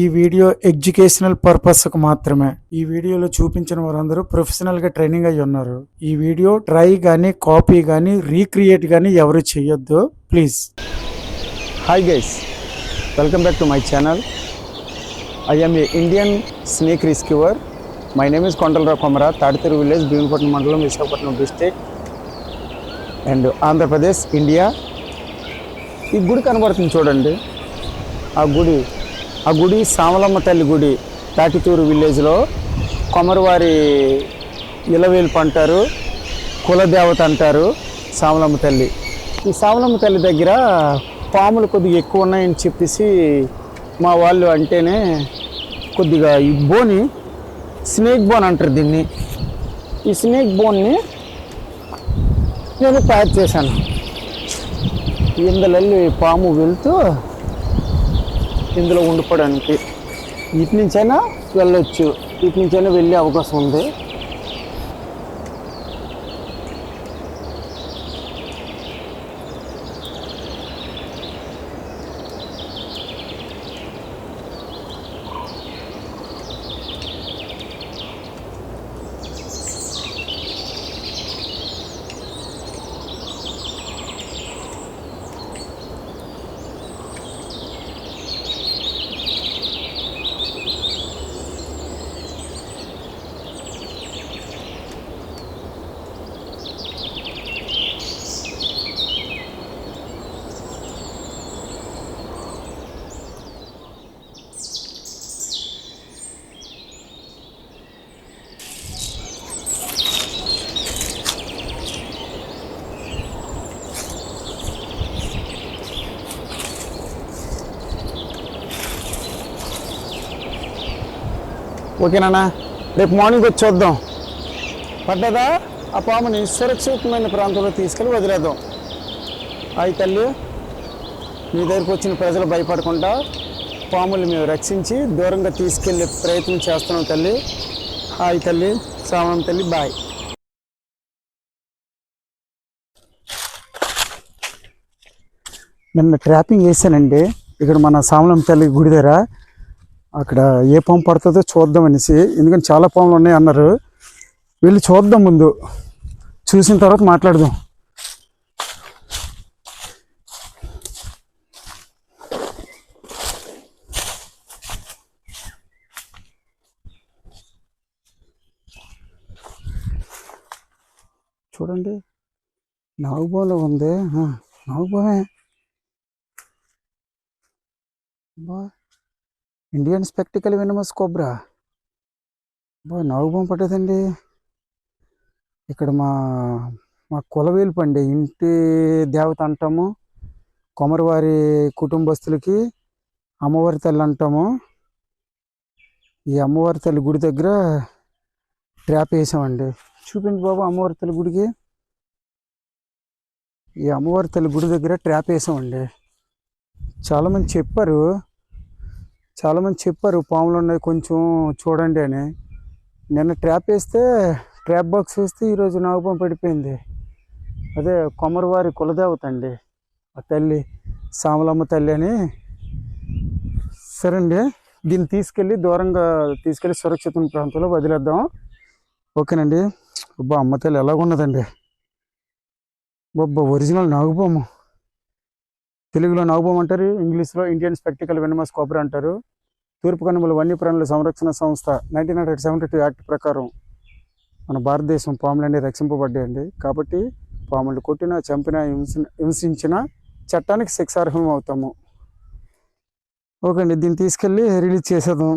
ఈ video educational పర్పస్కు మాత్రమే. ఈ వీడియోలో చూపించిన వారందరూ ప్రొఫెషనల్గా ట్రైనింగ్ అయి ఉన్నారు. ఈ వీడియో ట్రై గానీ కాపీ గానీ రీక్రియేట్ గానీ ఎవరు చేయొద్దు. Please hi guys welcome back to my channel I am a Indian snake rescuer my name is Kondalarao Komara Taditeru village Bheemapatnam మండలం Visakhapatnam district and Andhra Pradesh India ఈ గుడి కనబడుతుంది చూడండి. ఆ గుడి ఆ గుడి సామలమ్మ తల్లి గుడి తాటితూరు విలేజ్లో కొమరవారి ఇలవేలుపు అంటారు కులదేవత అంటారు సామలమ్మ తల్లి. ఈ సామలమ్మ తల్లి దగ్గర పాములు కొద్దిగా ఎక్కువ ఉన్నాయని చెప్పేసి మా వాళ్ళు అంటేనే కొద్దిగా ఈ బోని స్నేక్ బోన్ అంటారు దీన్ని. ఈ స్నేక్ బోన్ని నేను తయారు చేశాను. ఇందులో పాము వెళ్తూ ఇందులో ఉండిపోవడానికి ఇటు నుంచైనా వెళ్ళొచ్చు. ఇటు నుంచైనా వెళ్ళే అవకాశం ఉంది. ఓకేనా రేపు మార్నింగ్ వచ్చి చూద్దాం. పడ్డదా? ఆ పాముని సురక్షితమైన ప్రాంతంలో తీసుకెళ్ళి వదిలేద్దాం. అయి తల్లి మీ దగ్గరికి వచ్చిన ప్రజలు భయపడకుండా పాములు మేము రక్షించి దూరంగా తీసుకెళ్ళే ప్రయత్నం చేస్తున్నాం తల్లి. హాయ్ తల్లి శ్రావణం తల్లి బాయ్. నిన్న ట్రాపింగ్ వేసానండి ఇక్కడ మన సామలం తల్లి గుడి దగ్గర అక్కడ ఏ పాము పడుతుందో చూద్దాం అనేసి. ఎందుకంటే చాలా పాములు ఉన్నాయి అన్నారు. వెళ్ళి చూద్దాం ముందు. చూసిన తర్వాత మాట్లాడదాం. చూడండి. నాగుబాలో ఉంది. నాగుబామే బా. ఇండియన్ స్పెక్టికల్ వినమస్ కోబ్రా బా నాగుబాం పట్టేదండి. ఇక్కడ మా మా కులవేలుపు అండి ఇంటి దేవత అంటాము. కొమరవారి కుటుంబస్తులకి అమ్మవారి తల్లి అంటాము. ఈ అమ్మవారి తల్లి గుడి దగ్గర ట్రాప్ వేసామండి. చూపించు బాబు అమ్మవారి తల్లి గుడికి. ఈ అమ్మవారి తల్లి గుడి దగ్గర ట్రాప్ వేసామండి. చాలామంది చెప్పారు చాలామంది చెప్పారు పాములు ఉన్నాయి కొంచెం చూడండి అని. నిన్న ట్రాప్ వేస్తే ట్రాప్ బాక్స్ వేస్తే ఈరోజు నాగపాము పడిపోయింది. అదే కొమరవారి కులదేవత అండి ఆ తల్లి సామలమ్మ తల్లి అని. సరే అండి దీన్ని తీసుకెళ్ళి దూరంగా తీసుకెళ్ళి సురక్షితం ప్రాంతంలో వదిలేద్దాం. ఓకేనండి. అబ్బా అమ్మ తల్లి ఎలాగున్నదండి. బొబ్బ ఒరిజినల్ నాగుపాము. తెలుగులో నాగుపాము అంటారు ఇంగ్లీష్లో ఇండియన్ స్పెక్టికల్ వెనమస్ కోబ్రా అంటారు. తూర్పు కనుమల వన్యప్రాణుల సంరక్షణ సంస్థ nineteen hundred seventy two act ప్రకారం మన భారతదేశం పాములన్నీ రక్షింపబడ్డాయండి. కాబట్టి పాములు కొట్టినా చంపినా హింస హింసించినా చట్టానికి శిక్షార్హం అవుతాము. ఓకే అండి దీన్ని తీసుకెళ్ళి రిలీజ్ చేసేద్దాం.